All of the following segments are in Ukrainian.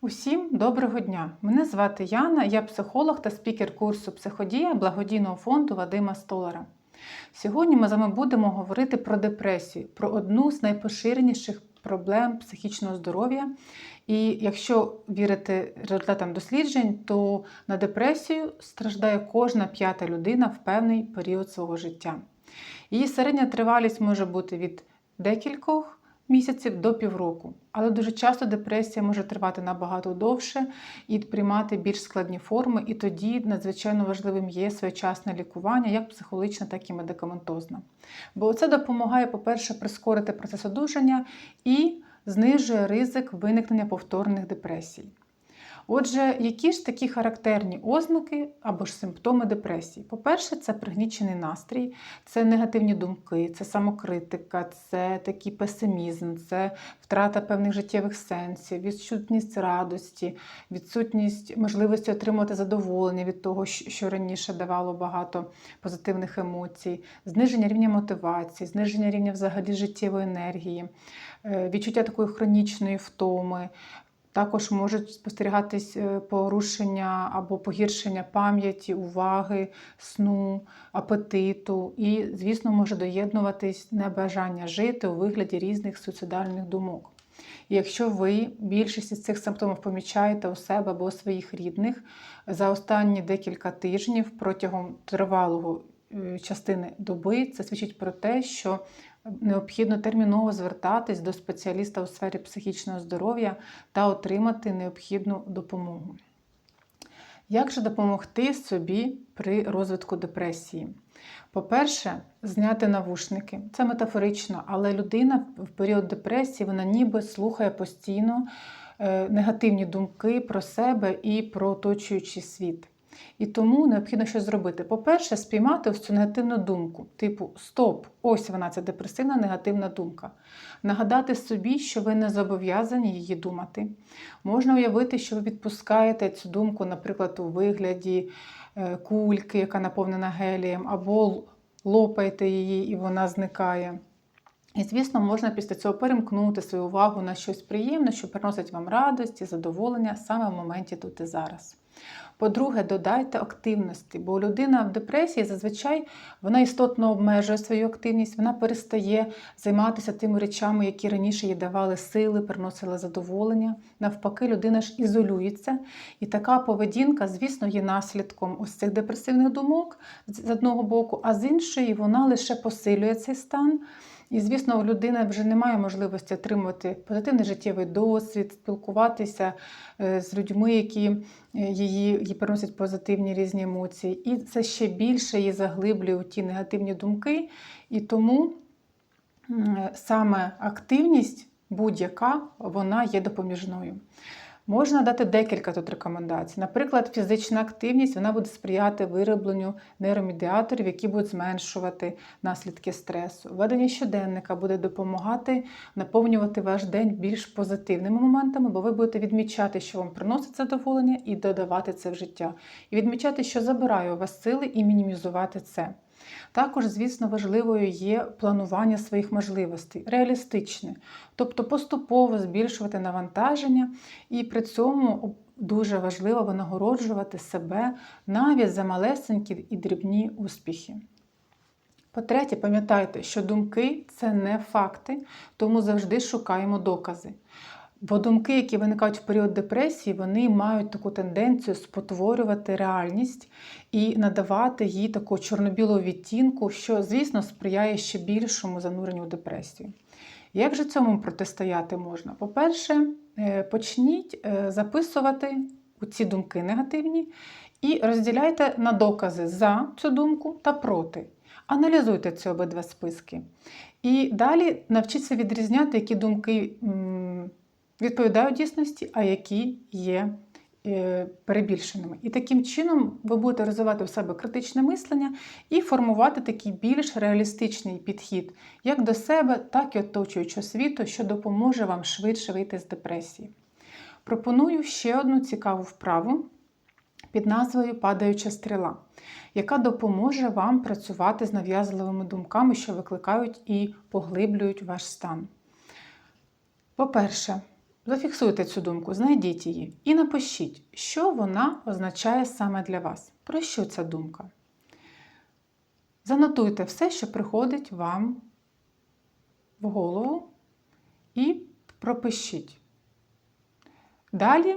Усім доброго дня! Мене звати Яна, я психолог та спікер курсу Психодія благодійного фонду Вадима Столара. Сьогодні ми з вами будемо говорити про депресію, про одну з найпоширеніших проблем психічного здоров'я. І якщо вірити результатам досліджень, то на депресію страждає кожна п'ята людина в певний період свого життя. Її середня тривалість може бути від декількох місяців до півроку. Але дуже часто депресія може тривати набагато довше і приймати більш складні форми, і тоді надзвичайно важливим є своєчасне лікування, як психологічне, так і медикаментозне. Бо це допомагає, по-перше, прискорити процес одужання і знижує ризик виникнення повторних депресій. Отже, які ж такі характерні ознаки або ж симптоми депресії? По-перше, це пригнічений настрій, це негативні думки, це самокритика, це такий песимізм, це втрата певних життєвих сенсів, відсутність радості, відсутність можливості отримувати задоволення від того, що раніше давало багато позитивних емоцій, зниження рівня мотивації, зниження рівня взагалі життєвої енергії, е, відчуття такої хронічної втоми. Також можуть спостерігатись е, порушення або погіршення пам'яті, уваги, сну, апетиту, і, звісно, може доєднуватись небажання жити у вигляді різних суїцидальних думок. І якщо ви більшість із цих симптомів помічаєте у себе або у своїх рідних за останні декілька тижнів протягом тривалого е, частини доби, це свідчить про те, що необхідно терміново звертатись до спеціаліста у сфері психічного здоров'я та отримати необхідну допомогу. Як же допомогти собі при розвитку депресії? По-перше, зняти навушники. Це метафорично, але людина в період депресії вона ніби слухає постійно е, негативні думки про себе і про оточуючий світ. І тому необхідно щось зробити. По-перше, спіймати ось цю негативну думку, типу Стоп, ось вона, це депресивна негативна думка. Нагадати собі, що ви не зобов'язані її думати. Можна уявити, що ви відпускаєте цю думку, наприклад, у вигляді е, кульки, яка наповнена гелієм, або лопаєте її, і вона зникає. І, звісно, можна після цього перемкнути свою увагу на щось приємне, що приносить вам радість і задоволення саме в моменті тут і зараз. По-друге, додайте активності, бо людина в депресії зазвичай вона істотно обмежує свою активність, вона перестає займатися тими речами, які раніше їй давали сили, приносили задоволення. Навпаки, людина ж ізолюється. І така поведінка, звісно, є наслідком ось цих депресивних думок з одного боку, а з іншої вона лише посилює цей стан. І, звісно, у людини вже немає можливості отримувати позитивний життєвий досвід, спілкуватися е, з людьми, які е, її, її приносять позитивні різні емоції. І це ще більше її заглиблює у ті негативні думки. І тому саме активність будь-яка вона є допоміжною. Можна дати декілька тут рекомендацій. Наприклад, фізична активність вона буде сприяти виробленню нейромедіаторів, які будуть зменшувати наслідки стресу. Ведення щоденника буде допомагати наповнювати ваш день більш позитивними моментами, бо ви будете відмічати, що вам приносить задоволення, і додавати це в життя. І відмічати, що забирає у вас сили, і мінімізувати це. Також, звісно, важливою є планування своїх можливостей, реалістичне, тобто поступово збільшувати навантаження, і при цьому дуже важливо винагороджувати себе навіть за малесенькі і дрібні успіхи. По-третє, пам'ятайте, що думки це не факти, тому завжди шукаємо докази. Бо думки, які виникають в період депресії, вони мають таку тенденцію спотворювати реальність і надавати їй таку чорно-білу відтінку, що, звісно, сприяє ще більшому зануренню в депресію. Як же цьому протистояти можна? По-перше, е, почніть е, записувати ці думки негативні і розділяйте на докази за цю думку та проти. Аналізуйте ці обидва списки. І далі навчіться відрізняти, які думки відповідають дійсності, а які є е, перебільшеними. І таким чином ви будете розвивати у себе критичне мислення і формувати такий більш реалістичний підхід як до себе, так і оточуючого світу, що допоможе вам швидше вийти з депресії. Пропоную ще одну цікаву вправу під назвою Падаюча стріла, яка допоможе вам працювати з нав'язливими думками, що викликають і поглиблюють ваш стан. По-перше, Зафіксуйте цю думку, знайдіть її і напишіть, що вона означає саме для вас. Про що ця думка? Занотуйте все, що приходить вам в голову, і пропишіть. Далі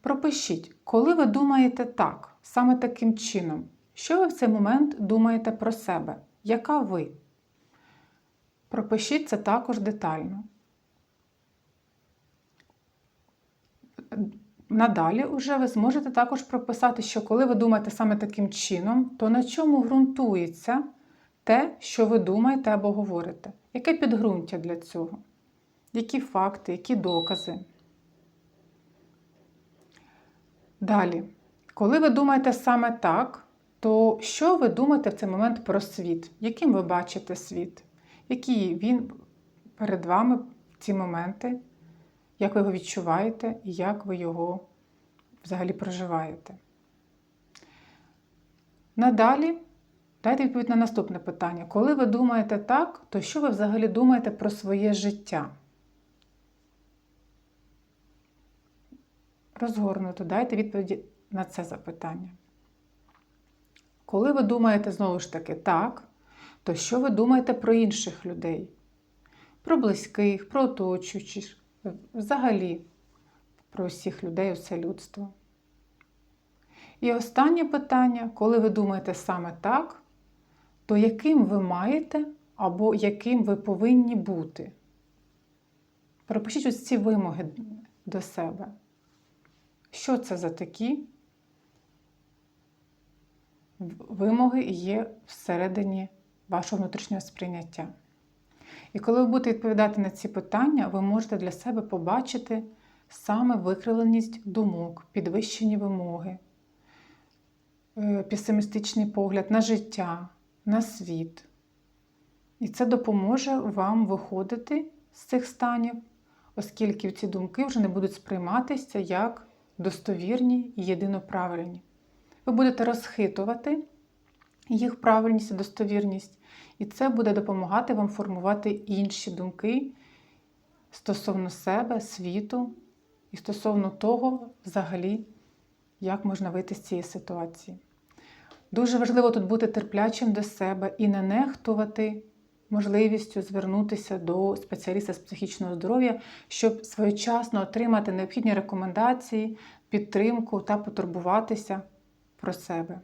пропишіть, коли ви думаєте так, саме таким чином, що ви в цей момент думаєте про себе? Яка ви? Пропишіть це також детально. Надалі вже ви зможете також прописати, що коли ви думаєте саме таким чином, то на чому ґрунтується те, що ви думаєте або говорите? Яке підґрунтя для цього? Які факти, які докази? Далі, коли ви думаєте саме так, то що ви думаєте в цей момент про світ? Яким ви бачите світ? Який він перед вами в ці моменти? Як ви його відчуваєте і як ви його взагалі проживаєте? Надалі дайте відповідь на наступне питання. Коли ви думаєте так, то що ви взагалі думаєте про своє життя? Розгорнуто, дайте відповіді на це запитання. Коли ви думаєте знову ж таки так, то що ви думаєте про інших людей? Про близьких, про оточуючих, взагалі про всіх людей, усе людство. І останнє питання, коли ви думаєте саме так, то яким ви маєте або яким ви повинні бути? Пропишіть ось ці вимоги до себе. Що це за такі вимоги є всередині вашого внутрішнього сприйняття? І коли ви будете відповідати на ці питання, ви можете для себе побачити саме викривленість думок, підвищені вимоги, е, песимістичний погляд на життя, на світ. І це допоможе вам виходити з цих станів, оскільки ці думки вже не будуть сприйматися як достовірні і єдиноправильні. Ви будете розхитувати їх правильність і достовірність, і це буде допомагати вам формувати інші думки стосовно себе, світу і стосовно того, взагалі, як можна вийти з цієї ситуації. Дуже важливо тут бути терплячим до себе і не нехтувати можливістю звернутися до спеціаліста з психічного здоров'я, щоб своєчасно отримати необхідні рекомендації, підтримку та потурбуватися про себе.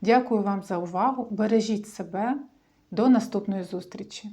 Дякую вам за увагу! Бережіть себе! До наступної зустрічі!